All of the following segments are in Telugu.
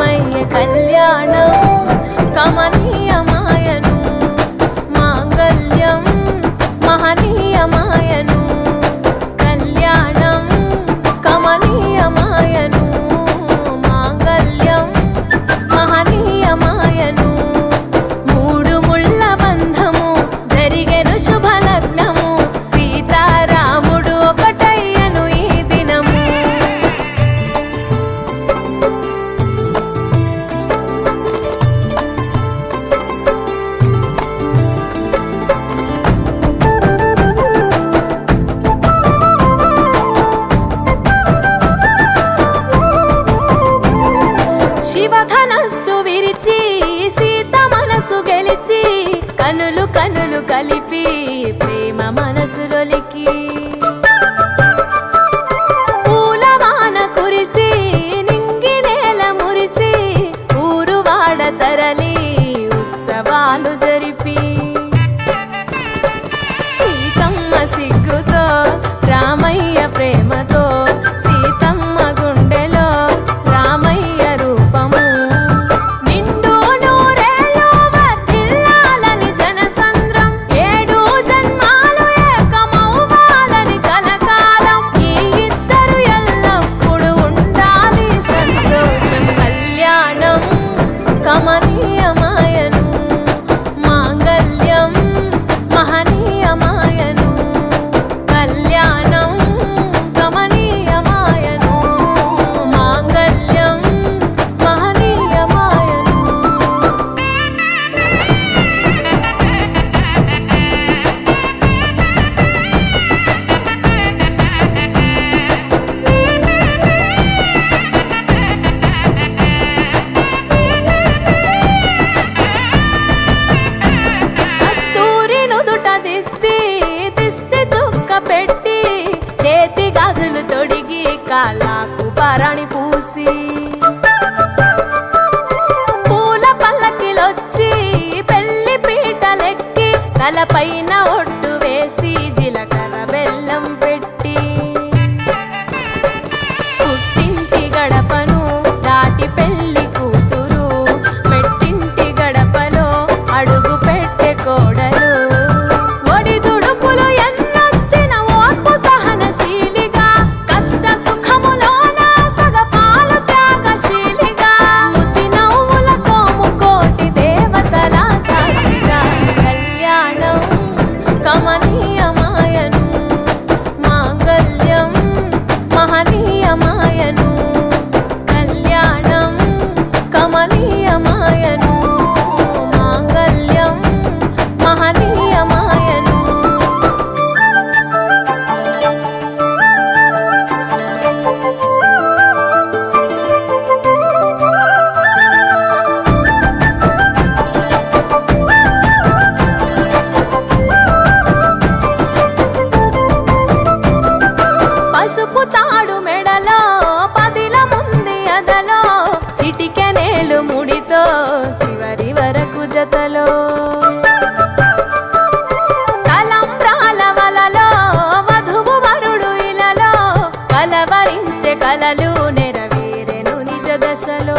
రామయ్య కళ్యాణ కనులు కనులు కలిపి ప్రేమ మనసులొలికి ஞான చూసి పూల పల్లకిలొచ్చి పెళ్ళి పీటలెక్కి తలపైన ఒడ జతలో తలంబ్రాల వలలో మధువు వరుడు ఇలలో కలవరించే కలలు నెరవేరెను నిజ దశలో.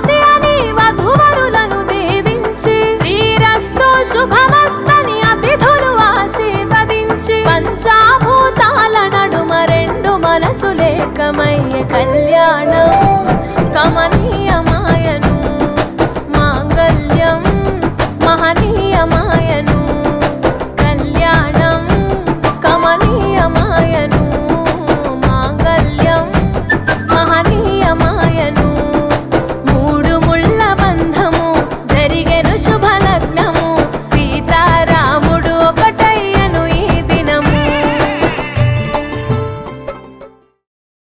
കല്യാണം